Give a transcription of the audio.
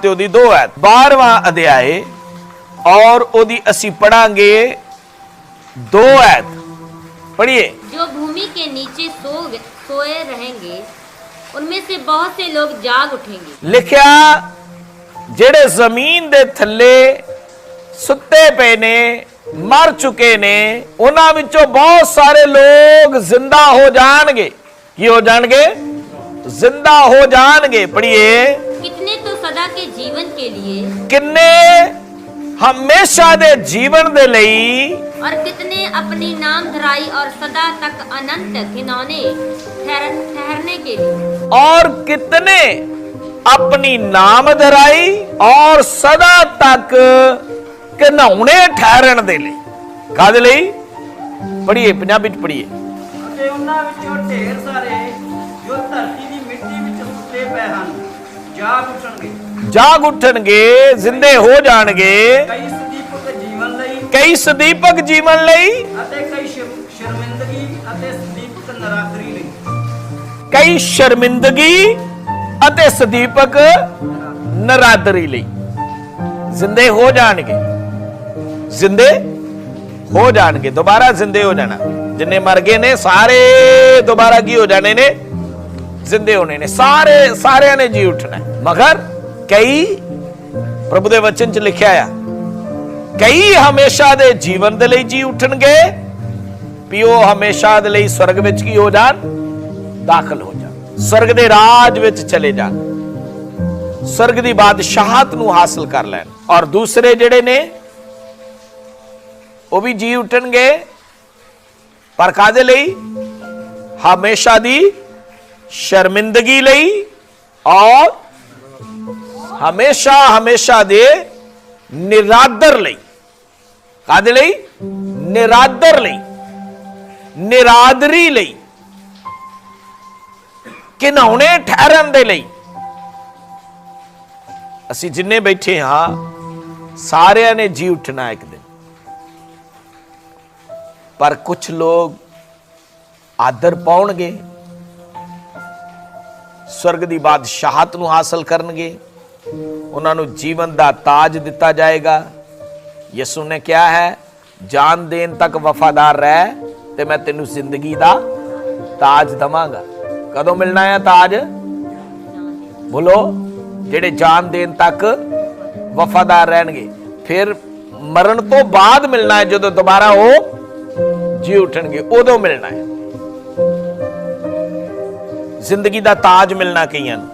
ਤੇ ਉਹਦੀ 2 ਹੈ 12ਵਾਂ ਅਧਿਆਏ ਔਰ ਉਹਦੀ ਅਸੀਂ ਪੜਾਂਗੇ 2 ਐਤ ਪੜ੍ਹੀਏ जो भूमि के नीचे सो सोए रहेंगे उनमें से बहुत से लोग जाग उठेंगे ਲਿਖਿਆ ਜਿਹੜੇ ਜ਼ਮੀਨ ਦੇ ਥੱਲੇ ਸੁੱਤੇ ਪਏ ਨੇ ਮਰ ਚੁੱਕੇ ਨੇ ਉਹਨਾਂ ਵਿੱਚੋਂ ਬਹੁਤ ਸਾਰੇ ਲੋਕ ਜ਼ਿੰਦਾ ਹੋ ਜਾਣਗੇ ਕੀ ਹੋ ਜਾਣਗੇ ਜ਼ਿੰਦਾ ਹੋ ਜਾਣਗੇ ਪੜ੍ਹੀਏ ਸਦਾ ਕੇ ਜੀਵਨ ਕੇ ਲਈ ਕਿੰਨੇ ਹਮੇਸ਼ਾ ਦੇ ਜੀਵਨ ਦੇ ਲਈ ਔਰ ਕਿਤਨੇ ਆਪਣੀ ਨਾਮ ਧਰਾਈ ਔਰ ਸਦਾ ਤੱਕ ਅਨੰਤ ਕਿਨੋਨੇ ਠਹਿਰਨ ਠਹਿਰਨੇ ਕੇ ਲਈ ਔਰ ਕਿਤਨੇ ਆਪਣੀ ਨਾਮ ਧਰਾਈ ਔਰ ਸਦਾ ਤੱਕ ਕਿਨਾਉਣੇ ਠਹਿਰਣ ਦੇ ਲਈ। ਕਾਦੇ ਲਈ? ਪੜੀਏ ਪੰਜਾਬੀ ਚ ਪੜੀਏ ਤੇ ਉਹਨਾਂ ਜਾਗ ਉੱਠਣਗੇ ਜ਼ਿੰਦੇ ਹੋ ਜਾਣਗੇ। ਕਈ ਸਦੀਪਕ ਜੀਵਨ ਲਈ। ਕਈ ਸਦੀਪਕ ਜੀਵਨ ਲਈ। ਅਤੇ ਕਈ ਸ਼ਰਮ- ਸ਼ਰਮਿੰਦਗੀ ਅਤੇ ਸਦੀਪਕ ਨਰਾਦਰੀ ਲਈ। ਕਈ ਸ਼ਰਮਿੰਦਗੀ ਅਤੇ ਸਦੀਪਕ ਨਰਾਦਰੀ ਲਈ। ਜ਼ਿੰਦੇ ਹੋ ਜਾਣਗੇ। ਜ਼ਿੰਦੇ ਹੋ ਜਾਣਗੇ। ਦੁਬਾਰਾ ਜ਼ਿੰਦੇ ਹੋ ਜਾਣਾ। ਜਿੰਨੇ ਮਰ ਗਏ ਨੇ ਸਾਰੇ ਦੁਬਾਰਾ ਕੀ ਹੋ ਜਾਣੇ ਨੇ? ਜ਼ਿੰਦੇ ਹੋਣੇ ਨੇ। ਸਾਰੇ ਸਾਰਿਆਂ ਨੇ ਜੀ ਉੱਠਣਾ। ਮਗਰ ਕਈ ਪ੍ਰਭੂ ਦੇ ਵਚਨ ਚ ਲਿਖਿਆ ਆ, ਕਈ ਹਮੇਸ਼ਾ ਦੇ ਜੀਵਨ ਦੇ ਲਈ ਜੀ ਉੱਠਣਗੇ, ਵੀ ਉਹ ਹਮੇਸ਼ਾ ਦੇ ਲਈ ਸਵਰਗ ਵਿੱਚ ਕੀ ਹੋ ਜਾਣ? ਦਾਖਲ ਹੋ ਜਾਣ। ਸਵਰਗ ਦੇ ਰਾਜ ਵਿੱਚ ਚਲੇ ਜਾਣ। ਸਵਰਗ ਦੀ ਬਾਦਸ਼ਾਹਤ ਨੂੰ ਹਾਸਲ ਕਰ ਲੈਣ। ਔਰ ਦੂਸਰੇ ਜਿਹੜੇ ਨੇ, ਉਹ ਵੀ ਜੀ ਉੱਠਣਗੇ, ਪਰ ਕਾਦੇ ਲਈ? ਹਮੇਸ਼ਾ ਦੀ ਸ਼ਰਮਿੰਦਗੀ ਲਈ ਔਰ ਹਮੇਸ਼ਾ ਹਮੇਸ਼ਾ ਦੇ ਨਿਰਾਦਰ ਲਈ। ਕਾਦੇ ਲਈ? ਨਿਰਾਦਰ ਲਈ। ਨਿਰਾਦਰੀ ਲਈ। ਕਿਨਾਉਣੇ ਠਹਿਰਨ ਦੇ ਲਈ। ਅਸੀਂ ਜਿੰਨੇ ਬੈਠੇ ਹਾਂ, ਸਾਰਿਆਂ ਨੇ ਜੀ ਉੱਠਣਾ ਇੱਕ ਦਿਨ। ਪਰ ਕੁਝ ਲੋਕ ਆਦਰ ਪਾਉਣਗੇ। ਸਵਰਗ ਦੀ ਬਾਦਸ਼ਾਹਤ ਨੂੰ ਹਾਸਲ ਕਰਨਗੇ। ਉਹਨਾਂ ਨੂੰ ਜੀਵਨ ਦਾ ਤਾਜ ਦਿੱਤਾ ਜਾਏਗਾ। ਯਿਸੂ ਨੇ ਕਿਹਾ ਹੈ, ਜਾਨ ਦੇਣ ਤੱਕ ਵਫਾਦਾਰ ਰਹਿ ਤੇ ਮੈਂ ਤੈਨੂੰ ਜ਼ਿੰਦਗੀ ਦਾ ਤਾਜ ਦਵਾਂਗਾ। ਕਦੋਂ ਮਿਲਣਾ ਹੈ ਤਾਜ? ਬੋਲੋ, ਜਿਹੜੇ ਜਾਨ ਦੇਣ ਤੱਕ ਵਫਾਦਾਰ ਰਹਿਣਗੇ। ਫਿਰ ਮਰਨ ਤੋਂ ਬਾਅਦ ਮਿਲਣਾ ਹੈ, ਜਦੋਂ ਦੁਬਾਰਾ ਉਹ ਜੀ ਉਠਣਗੇ, ਉਦੋਂ ਮਿਲਣਾ ਹੈ। ਜ਼ਿੰਦਗੀ ਦਾ ਤਾਜ ਮਿਲਣਾ ਕਈਆਂ ਨੂੰ।